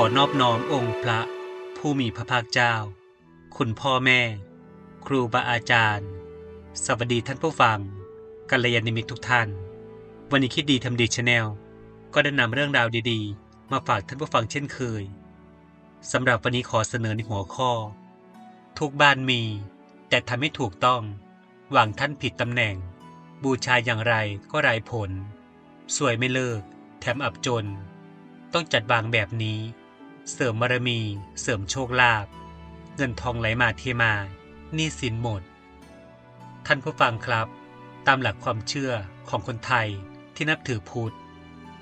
อนอบน้อมองค์พระ ผู้มีพระภาคเจ้า คุณพ่อแม่ ครูบาอาจารย์ สวัสดีท่านผู้ฟังกัลยาณมิตรทุกท่าน วันนี้คิดดีทำดีชาแนลก็ได้นำเรื่องราวดีๆ มาฝากท่านผู้ฟังเช่นเคยสำหรับวันนี้ขอเสนอในหัวข้อ ทุกบ้านมี แต่ทำไม่ถูกต้องหวังท่านผิดตำแหน่ง บูชาอย่างไรก็ไร้ผล สวยไม่เลิก แถมอับจน ต้องจัดวางแบบนี้ เสริมบารมี เสริมโชคลาภเงินทองไหลมาเทมานี้สินหมด ท่านผู้ฟังครับ ตามหลักความเชื่อของคนไทยที่นับถือพุทธ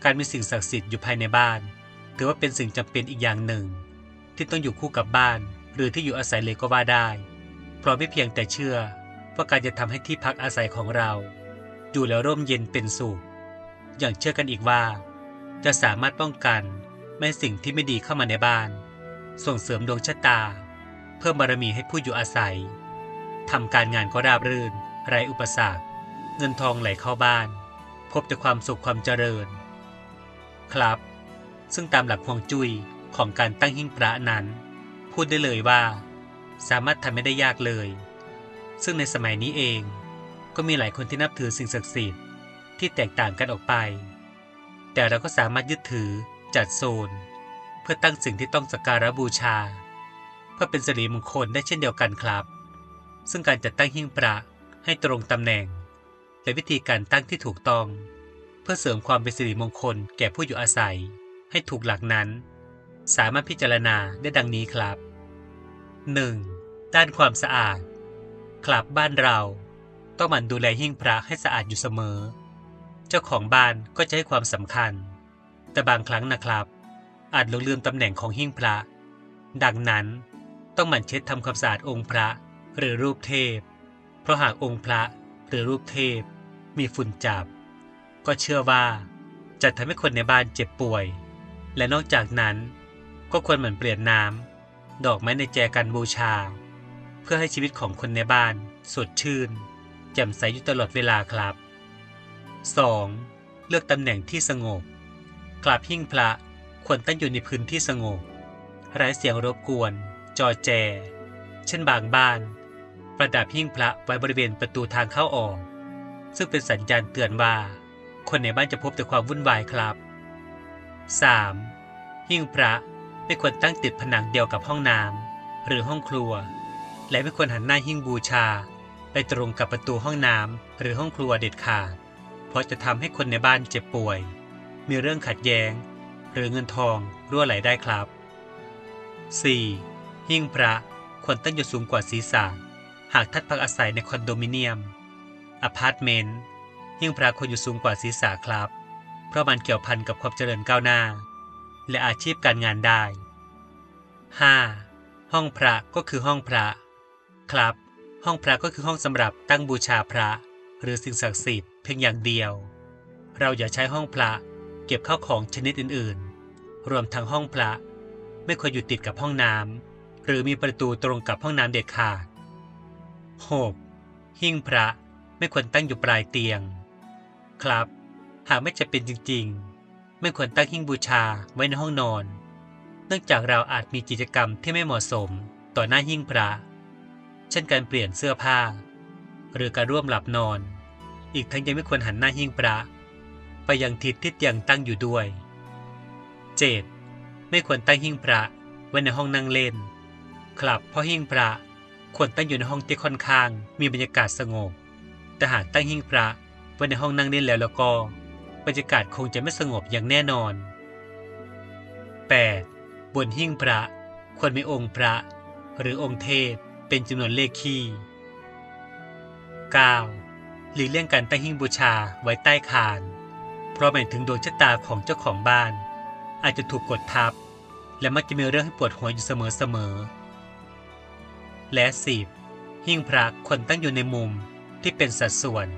การมีสิ่งศักดิ์สิทธิ์อยู่ภายในบ้าน ถือว่าเป็นสิ่งจำเป็นอีกอย่างหนึ่ง ที่ต้องอยู่คู่กับบ้าน หรือที่อยู่อาศัยเลยก็ว่าได้ เพราะไม่เพียงแต่เชื่อว่าการจะทำให้ที่พักอาศัยของเรา อยู่แล้วร่มเย็นเป็นสุขอย่างเชื่อกันอีกว่า จะสามารถป้องกัน ไม่ให้สิ่งที่ไม่ดีเข้ามาในบ้าน ส่งเสริมดวงชะตา เพิ่มบารมีให้ผู้อยู่อาศัยทำการงานก็ราบรื่นไร้อุปสรรค เงินทองไหลเข้าบ้าน พบแต่ความสุขความเจริญ ครับ ซึ่งตามหลักฮวงจุ้ยของการตั้งหิ้งพระนั้น พูดได้เลยว่า สามารถทำไม่ได้ยากเลย ซึ่งในสมัยนี้เองก็มีหลายคนที่นับถือสิ่งศักดิ์สิทธิ์ที่แตกต่างกันออกไป แต่เราก็สามารถยึดถือ จัดโซน เพื่อตั้งสิ่งที่ต้องสักการะบูชา เพื่อเป็นสิริมงคลได้เช่นเดียวกันครับ ซึ่งการจัดตั้งหิ้งพระให้ตรงตำแหน่ง และวิธีการตั้งที่ถูกต้อง เพื่อเสริมความเป็นสิริมงคลแก่ผู้อยู่อาศัย ให้ถูกหลักนั้น สามารถพิจารณาได้ดังนี้ครับ 1. ด้านความสะอาดครับบ้านเราต้องหมั่นดูแลหิ้งพระให้สะอาดอยู่เสมอ เจ้าของบ้านก็จะให้ความสำคัญ แต่บางครั้งนะครับ อาจหลงลืมตำแหน่งของหิ้งพระ ดังนั้นต้องหมั่นเช็ดทำความสะอาดองค์พระหรือรูปเทพ เพราะหากองค์พระหรือรูปเทพ มีฝุ่นจับ ก็เชื่อว่าจะทำให้คนในบ้านเจ็บป่วย และนอกจากนั้นก็ควรหมั่นเปลี่ยนน้ำดอกไม้ในแจกันบูชา เพื่อให้ชีวิตของคนในบ้านสดชื่น แจ่มใสอยู่ตลอดเวลาครับ 2. เลือกตำแหน่งที่สงบ กราบหิ้งพระควรตั้งอยู่ในพื้นที่สงบไร้เสียงรบกวน จอแจ เช่นบางบ้าน ประดับหิ้งพระไว้บริเวณประตูทางเข้าออก ซึ่งเป็นสัญญาณเตือนว่า คนในบ้านจะพบแต่ความวุ่นวายครับ 3. หิ้งพระไม่ควรตั้งติดผนังเดียวกับห้องน้ำหรือห้องครัว และไม่ควรหันหน้าหิ้งบูชา ไปตรงกับประตูห้องน้ำหรือห้องครัวเด็ดขาดเพราะจะทำให้คนในบ้านเจ็บป่วย มีเรื่องขัดแย้ง หรือเงินทองรั่วไหลได้ครับ 4. หิ้งพระควรตั้งอยู่สูงกว่าศีรษะ หากท่านพักอาศัยในคอนโดมิเนียม อพาร์ตเมนต์หิ้งพระควรอยู่สูงกว่าศีรษะครับ เพราะมันเกี่ยวพันกับความเจริญก้าวหน้า และอาชีพการงานได้ 5. ห้องพระก็คือห้องพระ ครับ ห้องพระก็คือห้องสำหรับตั้งบูชาพระ หรือสิ่งศักดิ์สิทธิ์เพียงอย่างเดียว เราอย่าใช้ห้องพระ เก็บข้าวของชนิดอื่นๆ รวมทั้งห้องพระ ไม่ควรอยู่ติดกับห้องน้ำหรือมีประตูตรงกับห้องน้ำเด็ดขาด 6. หิ้งพระไม่ควรตั้งอยู่ปลายเตียง ครับ หากไม่จะเป็นจริงๆ ไม่ควรตั้งหิ้งบูชาไว้ในห้องนอน เนื่องจากเราอาจมีกิจกรรมที่ไม่เหมาะสมต่อหน้าหิ้งพระ เช่นการเปลี่ยนเสื้อผ้า หรือการร่วมหลับนอน อีกทั้งยังไม่ควรหันหน้าหิ้งพระ ไปยังทิศที่เตียงตั้งอยู่ด้วย 7. ไม่ควรตั้งหิ้งพระไว้ในห้องนั่งเล่น ครับเพราะหิ้งพระควรตั้งอยู่ในห้องที่ค่อนข้างมีบรรยากาศสงบ แต่หากตั้งหิ้งพระไว้ในห้องนั่งเล่นแล้วแล้วก็ บรรยากาศคงจะไม่สงบอย่างแน่นอน 8. บนหิ้งพระควรมีองค์พระ หรือองค์เทพเป็นจำนวนเลขคี่ 9. หลีกเลี่ยงการตั้งหิ้งบูชาไว้ใต้คาน เพราะหมายถึงดวงชะตาของเจ้าของบ้าน อาจจะถูกกดทับ และมักจะมีเรื่องให้ปวดหัวอยู่เสมอๆและ 10. หิ้งพระควรตั้งอยู่ในมุมที่เป็นสัดส่วน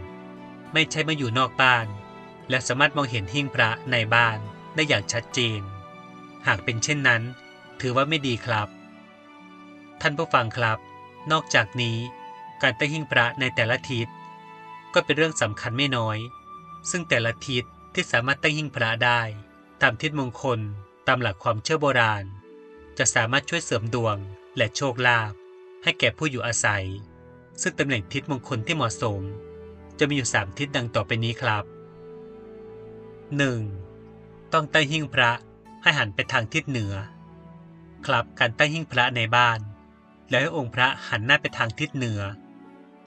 ไม่ใช่มาอยู่นอกบ้าน และสามารถมองเห็นหิ้งพระในบ้านได้อย่างชัดเจน หากเป็นเช่นนั้น ถือว่าไม่ดีครับ ท่านผู้ฟังครับ นอกจากนี้ การตั้งหิ้งพระในแต่ละทิศก็เป็นเรื่องสำคัญไม่น้อย ซึ่งแต่ละทิศ ที่สามารถตั้งหิ้งพระได้ ตามทิศมงคลตามหลักความเชื่อโบราณ จะสามารถช่วยเสริมดวงและโชคลาภให้แก่ผู้อยู่อาศัย ซึ่งตำแหน่งทิศมงคลที่เหมาะสม จะมีอยู่ 3 ทิศดังต่อไปนี้ครับ 1. ต้องตั้งหิ้งพระให้หันไปทางทิศเหนือ ครับการตั้งหิ้งพระในบ้าน แล้วให้องค์พระหันหน้าไปทางทิศเหนือ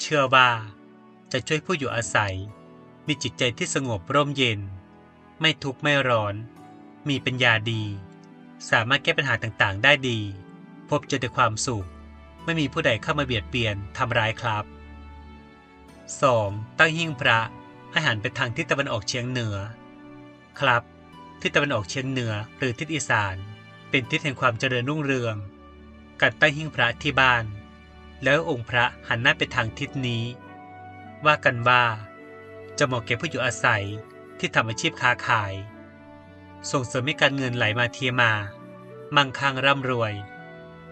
เชื่อว่าจะช่วยผู้อยู่อาศัย มีจิตใจที่สงบร่มเย็น ไม่ทุกข์ไม่ร้อน มีปัญญาดี สามารถแก้ปัญหาต่างๆ ได้ดี พบเจอแต่ความสุข ไม่มีผู้ใดเข้ามาเบียดเบียนทำร้ายครับ 2. ตั้งหิ้งพระให้หันไปทางทิศตะวันออกเฉียงเหนือ ครับทิศตะวันออกเฉียงเหนือหรือทิศอีสาน เป็นทิศแห่งความเจริญรุ่งเรือง การตั้งหิ้งพระที่บ้าน แล้วองค์พระหันหน้าไปทางทิศนี้ ว่ากันว่า จะเหมาะแก่ผู้อยู่อาศัยที่ทำอาชีพค้าขาย ส่งเสริมให้การเงินไหลมาเทียมา มั่งคั่งร่ำรวย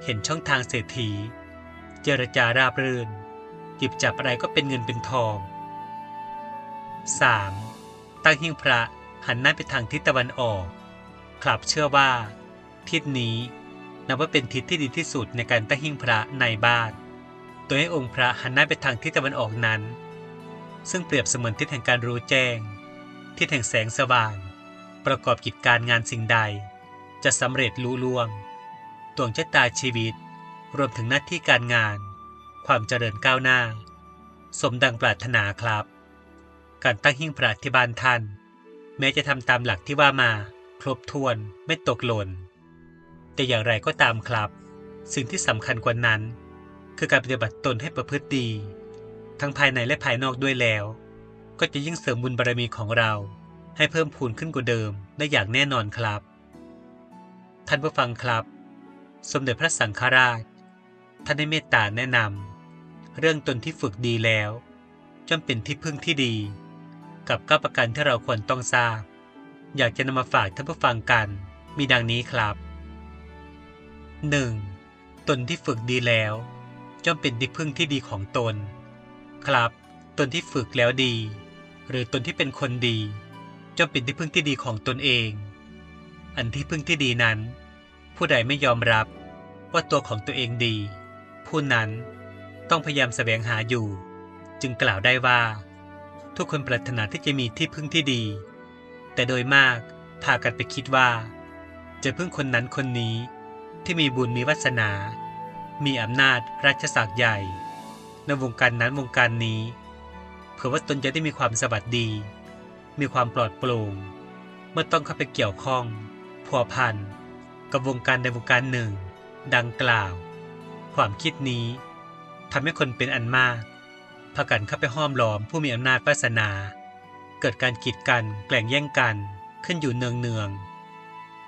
เห็นช่องทางเศรษฐี เจรจาราบรื่น หยิบจับอะไรก็เป็นเงินเป็นทอง 3. ตั้งหิ้งพระหันหน้าไปทางทิศตะวันออกคลับเชื่อว่า ทิศนี้นับว่าเป็นทิศที่ดีที่สุดในการตั้งหิ้งพระในบ้าน โดยให้องค์พระหันหน้าไปทางทิศตะวันออกนั้น ซึ่งเปรียบเสมือนทิศแห่งการรู้แจ้ง ทิศแห่งแสงสว่าง ประกอบกิจการงานสิ่งใด จะสำเร็จลุล่วงดวงชะตาชีวิต รวมถึงหน้าที่การงาน ความเจริญก้าวหน้า สมดังปรารถนาครับ การตั้งหิ้งพระที่บ้านท่าน แม้จะทำตามหลักที่ว่ามา ครบถ้วนไม่ตกหล่น แต่อย่างไรก็ตามครับ สิ่งที่สำคัญกว่านั้น คือการปฏิบัติตนให้ประพฤติดี ทั้งภายในและภายนอกด้วยแล้ว ก็จะยิ่งเสริมบุญบารมีของเรา ให้เพิ่มพูนขึ้นกว่าเดิมได้อย่างแน่นอนครับ ท่านผู้ฟังครับ สมเด็จพระสังฆราช ท่านได้เมตตาแนะนำเรื่องตนที่ฝึกดีแล้วจำเป็นที่พึ่งที่ดี กับก้าประการที่เราควรต้องทราบ อยากจะนำมาฝากท่านผู้ฟังกัน มีดังนี้ครับ 1. ตนที่ฝึกดีแล้วย่อมเป็นที่พึ่งที่ดีของตน ครับ ตนที่ฝึกแล้วดี หรือตนที่เป็นคนดีย่อมเป็นที่พึ่งที่ดีของตนเอง อันที่พึ่งที่ดีนั้น ผู้ใดไม่ยอมรับว่าตัวของตัวเองดี ผู้นั้นต้องพยายามแสวงหาอยู่ จึงกล่าวได้ว่า ทุกคนปรารถนาที่จะมีที่พึ่งที่ดี แต่โดยมากพากันไปคิดว่า จะพึ่งคนนั้นคนนี้ที่มีบุญมีวาสนา มีอำนาจราชศักดิ์ใหญ่ ในวงการนั้นวงการนี้เผื่อว่าตนจะได้มีความสวัสดี มีความปลอดโปร่งเมื่อต้องเข้าไปเกี่ยวข้องพัวพันกับวงการใดวงการหนึ่ง ดังกล่าว ความคิดนี้ทำให้คนเป็นอันมากพากันเข้าไปห้อมล้อมผู้มีอำนาจวาสนา เกิดการกีดกันแกล่งแย่งกันขึ้นอยู่เนืองเนือง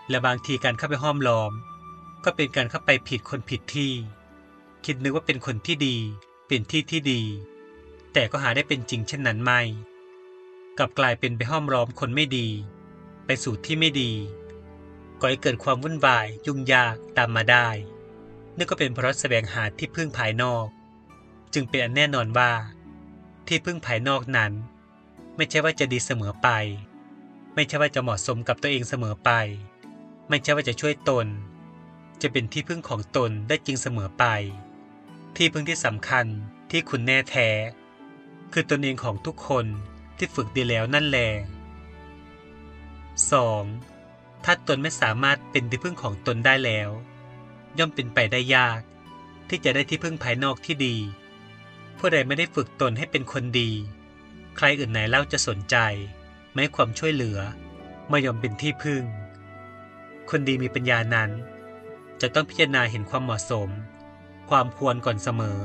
และบางทีการเข้าไปห้อมล้อม ก็เป็นการเข้าไปผิดคนผิดที่ คิดนึกว่าเป็นคนที่ดี เป็นที่ที่ดี แต่ก็หาได้เป็นจริงเช่นนั้นไม่ กลับกลายเป็นไปห้อมล้อมคนไม่ดี ไปสู่ที่ไม่ดีก่อให้เกิดความวุ่นวายยุ่งยากตามมาได้นี่ก็เป็นเพราะแสวงหาที่พึ่งภายนอก จึงเป็นอันแน่นอนว่า ที่พึ่งภายนอกนั้น ไม่ใช่ว่าจะดีเสมอไป ไม่ใช่ว่าจะเหมาะสมกับตัวเองเสมอไป ไม่ใช่ว่าจะช่วยตน จะเป็นที่พึ่งของตนได้จริงเสมอไป ที่พึ่งที่สำคัญ ที่คุณแน่แท้ คือตนเองของทุกคนที่ฝึกดีแล้วนั่นแหละ 2. ถ้าตนไม่สามารถเป็นที่พึ่งของตนได้แล้ว ย่อมเป็นไปได้ยาก ที่จะได้ที่พึ่งภายนอกที่ดี ผู้ใดไม่ได้ฝึกตนให้เป็นคนดี ใครอื่นไหนเล่าจะสนใจ ไม่ความช่วยเหลือไม่ยอมเป็นที่พึ่ง คนดีมีปัญญานั้น จะต้องพิจารณาเห็นความเหมาะสม ความควรก่อนเสมอ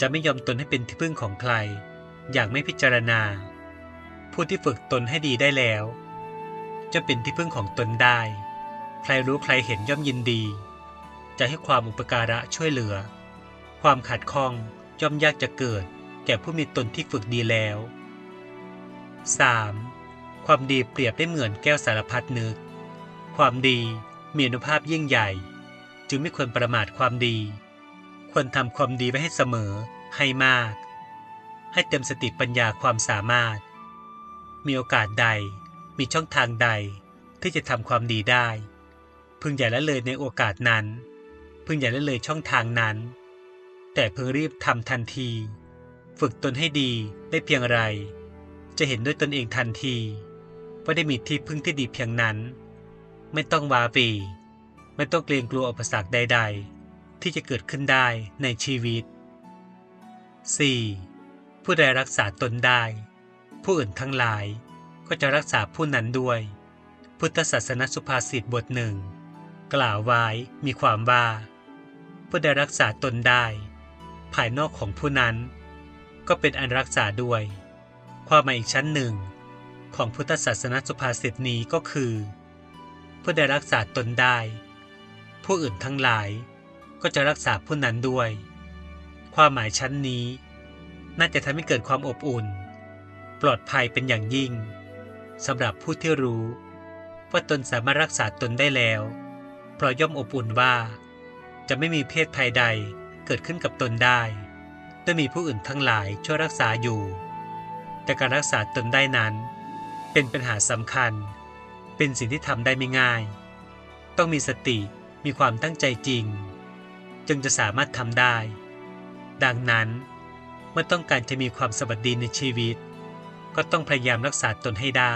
จะไม่ยอมตนให้เป็นที่พึ่งของใคร อย่างไม่พิจารณา ผู้ที่ฝึกตนให้ดีได้แล้ว จะเป็นที่พึ่งของตนได้ ใครรู้ใครเห็นย่อมยินดี จะให้ความอุปการะช่วยเหลือ ความขัดข้องย่อมยากจะเกิด แก่ผู้มีตนที่ฝึกดีแล้ว 3. ความดีเปรียบได้เหมือนแก้วสารพัดนึก ความดีมีอนุภาพยิ่งใหญ่ จึงไม่ควรประมาทความดี ควรทำความดีไว้ให้เสมอ ให้มาก ให้เต็มสติปัญญาความสามารถ มีโอกาสใด มีช่องทางใดที่จะทำความดีได้ พึงอย่าละเลยในโอกาสนั้น พึงอย่าละเลยช่องทางนั้น แต่พึงรีบทำทันที ฝึกตนให้ดีได้เพียงไร จะเห็นด้วยตนเองทันทีว่าได้มีที่พึ่งที่ดีเพียงนั้น ไม่ต้องวาวีไม่ต้องเกรงกลัวอุปสรรคใด ๆ ที่จะเกิดขึ้นได้ในชีวิต 4. ผู้ใดรักษาตนได้ ผู้อื่นทั้งหลายก็จะรักษาผู้นั้นด้วย พุทธศาสนสุภาษิตบทหนึ่งกล่าวไว้มีความว่า ผู้ใดรักษาตนได้ ภายนอกของผู้นั้น ก็เป็นอันรักษาด้วย ความหมายอีกชั้นหนึ่ง ของพุทธศาสนสุภาษิตนี้ก็คือ ผู้ใดรักษาตนได้ ผู้อื่นทั้งหลาย ก็จะรักษาผู้นั้นด้วย ความหมายชั้นนี้ น่าจะทำให้เกิดความอบอุ่น ปลอดภัยเป็นอย่างยิ่งสำหรับผู้ที่รู้ ว่าตนสามารถรักษาตนได้แล้ว เพราะย่อมอบอุ่นว่า จะไม่มีเพศภัยใดเกิดขึ้นกับตนได้ด้วยมีผู้อื่นทั้งหลายช่วยรักษาอยู่ แต่การรักษาตนได้นั้น เป็นปัญหาสำคัญ เป็นสิ่งที่ทำได้ไม่ง่าย ต้องมีสติมีความตั้งใจจริง จึงจะสามารถทำได้ ดังนั้น เมื่อต้องการจะมีความสวัสดีในชีวิต ก็ต้องพยายามรักษาตนให้ได้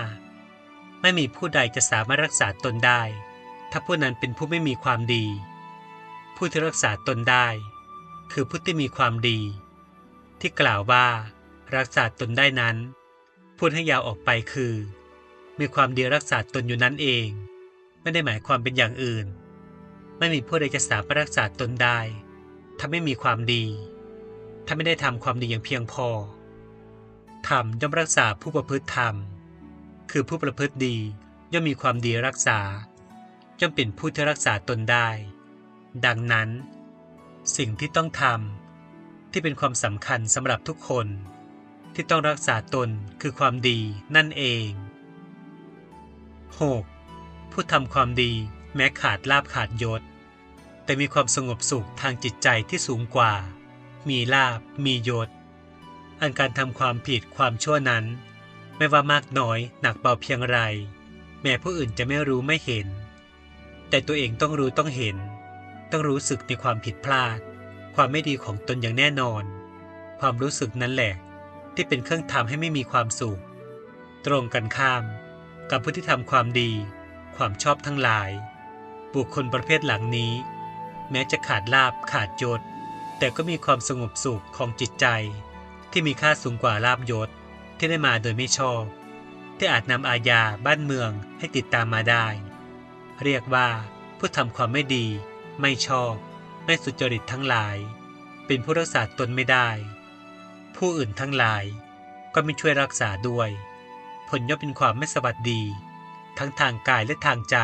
5. ไม่มีผู้ใดจะสามารถรักษาตนได้ ถ้าผู้นั้นเป็นผู้ไม่มีความดี ผู้ที่รักษาตนได้ คือผู้ที่มีความดี ที่กล่าวว่ารักษาตนได้นั้น พูดให้ยาวออกไปคือ มีความดีรักษาตนอยู่นั้นเอง ไม่ได้หมายความเป็นอย่างอื่น ไม่มีผู้ใดจะสามารถรักษาตนได้ถ้าไม่มีความดี ถ้าไม่ได้ทำความดีอย่างเพียงพอธรรมย่อมรักษาผู้ประพฤติธรรม คือผู้ประพฤติดีย่อมมีความดีรักษา ย่อมเป็นผู้ที่รักษาตนได้ ดังนั้น สิ่งที่ต้องทำที่เป็นความสำคัญสำหรับทุกคน ที่ต้องรักษาตนคือความดีนั่นเอง 6. ผู้ทำความดีแม้ขาดลาบขาดยศ แต่มีความสงบสุขทางจิตใจที่สูงกว่า มีลาบ มียศ อันการทำความผิดความชั่วนั้น ไม่ว่ามากน้อยหนักเบาเพียงไร แม้ผู้อื่นจะไม่รู้ไม่เห็น แต่ตัวเองต้องรู้ต้องเห็น ต้องรู้สึกในความผิดพลาด ความไม่ดีของตนอย่างแน่นอน ความรู้สึกนั้นแหละ ที่เป็นเครื่องทำให้ไม่มีความสุข ตรงกันข้าม กับผู้ที่ทำความดี ความชอบทั้งหลาย บุคคลประเภทหลังนี้ แม้จะขาดลาบขาดยศ แต่ก็มีความสงบสุขของจิตใจ ที่มีค่าสูงกว่าลาบยศที่ได้มาโดยไม่ชอบ ที่อาจนำอาญาบ้านเมืองให้ติดตามมาได้ เรียกว่าผู้ทำความไม่ดี ไม่ชอบ ไม่สุจริตทั้งหลาย เป็นผู้รักษาตนไม่ได้ ผู้อื่นทั้งหลาย ก็ไม่ช่วยรักษาด้วย ผลย่อมเป็นความไม่สวัสดี ทั้งทางกายและทางใจ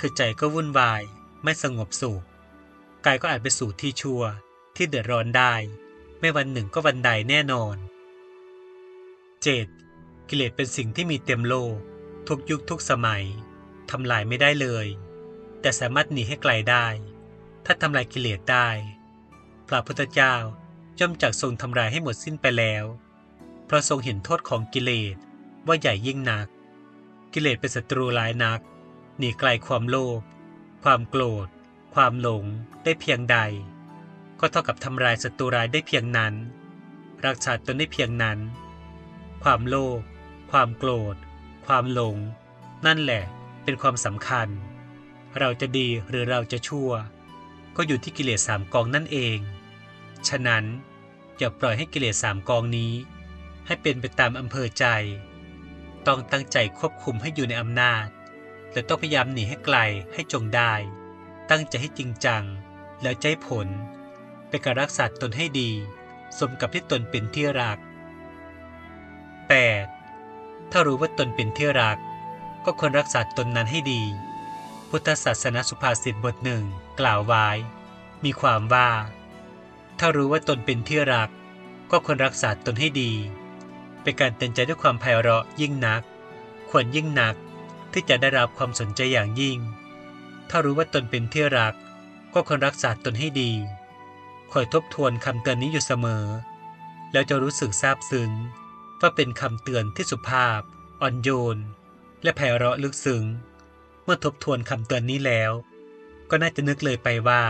คือใจก็วุ่นวายไม่สงบสุข กายก็อาจไปสู่ที่ชั่วที่เดือดร้อนได้ ไม่วันหนึ่งก็วันใดแน่นอน 7. กิเลสเป็นสิ่งที่มีเต็มโลก ทุกยุคทุกสมัยทำลายไม่ได้เลย แต่สามารถหนีให้ไกลได้ ถ้าทำลายกิเลสได้ พระพุทธเจ้าย่อมจากทรงทำลายให้หมดสิ้นไปแล้ว เพราะทรงเห็นโทษของกิเลสว่าใหญ่ยิ่งนัก กิเลสเป็นศัตรูร้ายนัก หนีไกลความโลภความโกรธ ความหลงได้เพียงใด ก็เท่ากับทำลายศัตรูร้ายได้เพียงนั้น รักษาตนได้เพียงนั้น ความโลภความโกรธ ความหลง นั่นแหละเป็นความสำคัญ เราจะดีหรือเราจะชั่ว ก็อยู่ที่กิเลสสามกองนั่นเอง ฉะนั้นอย่าปล่อยให้กิเลสสามกองนี้ ให้เป็นไปตามอำเภอใจ ต้องตั้งใจควบคุมให้อยู่ในอำนาจและต้องพยายามหนีให้ไกลให้จงได้ ตั้งใจให้จริงจัง แล้วใจผล เป็นการรักษาตนให้ดี สมกับที่ตนเป็นที่รัก 8. ถ้ารู้ว่าตนเป็นที่รัก ก็ควรรักษาตนนั้นให้ดี พุทธศาสนาสุภาษิตบทหนึ่งกล่าวไว้ มีความว่า ถ้ารู้ว่าตนเป็นที่รัก ก็ควรรักษาตนให้ดี เป็นการเตือนใจด้วยความไพเราะยิ่งนัก ควรยิ่งนักที่จะได้รับความสนใจอย่างยิ่ง ถ้ารู้ว่าตนเป็นที่รัก ก็ควรรักษาตนให้ดี คอยทบทวนคำเตือนนี้อยู่เสมอ แล้วจะรู้สึกซาบซึ้งว่าเป็นคำเตือนที่สุภาพ อ่อนโยน และไพเราะลึกซึ้ง เมื่อทบทวนคำเตือนนี้แล้ว ก็น่าจะนึกเลยไปว่า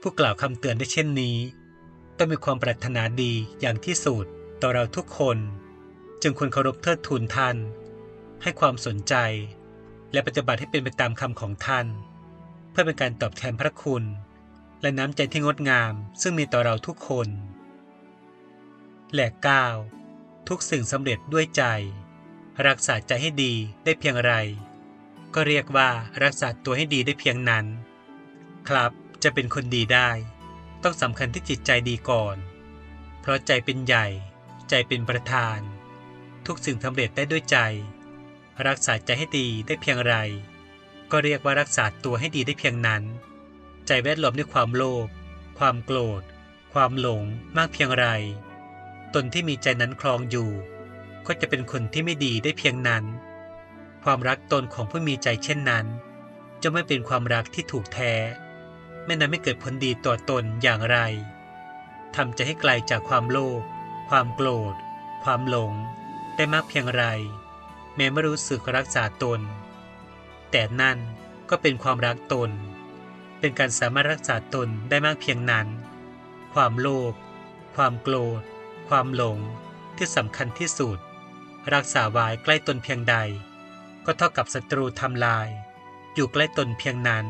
ผู้กล่าวคำเตือนได้เช่นนี้ ต้องมีความปรารถนาดีอย่างที่สุดต่อเราทุกคน จึงควรเคารพเทิดทูนท่าน ให้ความสนใจ และปฏิบัติให้เป็นไปตามคำของท่าน เพื่อเป็นการตอบแทนพระคุณ และน้ำใจที่งดงาม ซึ่งมีต่อเราทุกคน และก้าวทุกสิ่งสำเร็จด้วยใจ รักษาใจให้ดีได้เพียงไร ก็เรียกว่ารักษาตัวให้ดีได้เพียงนั้น ครับจะเป็นคนดีได้ ต้องสำคัญที่จิตใจดีก่อน เพราะใจเป็นใหญ่ ใจเป็นประธาน ทุกสิ่งสำเร็จได้ด้วยใจ รักษาใจให้ดีได้เพียงไร ก็เรียกว่ารักษาตัวให้ดีได้เพียงนั้น ใจแวดล้อมด้วยความโลภความโกรธ ความหลงมากเพียงไร ตนที่มีใจนั้นคลองอยู่ ก็จะเป็นคนที่ไม่ดีได้เพียงนั้น ความรักตนของผู้มีใจเช่นนั้น จะไม่เป็นความรักที่ถูกแท้ ไม่นั้นไม่เกิดผลดีต่อตนอย่างไรทำใจให้ไกลจากความโลภความโกรธ ความหลง ได้มากเพียงไร แม้ไม่รู้สึกรักษาตน แต่นั่นก็เป็นความรักตน เป็นการสามารถรักษาตนได้มากเพียงนั้น ความโลภ ความโกรธ ความหลงที่สำคัญที่สุด รักษาไว้ใกล้ตนเพียงใด ก็เท่ากับศัตรูทำลาย อยู่ใกล้ตนเพียงนั้น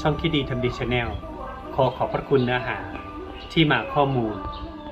ช่องคิดดีทำดีชาแนลขอขอบพระคุณเนื้อหาที่มาข้อมูล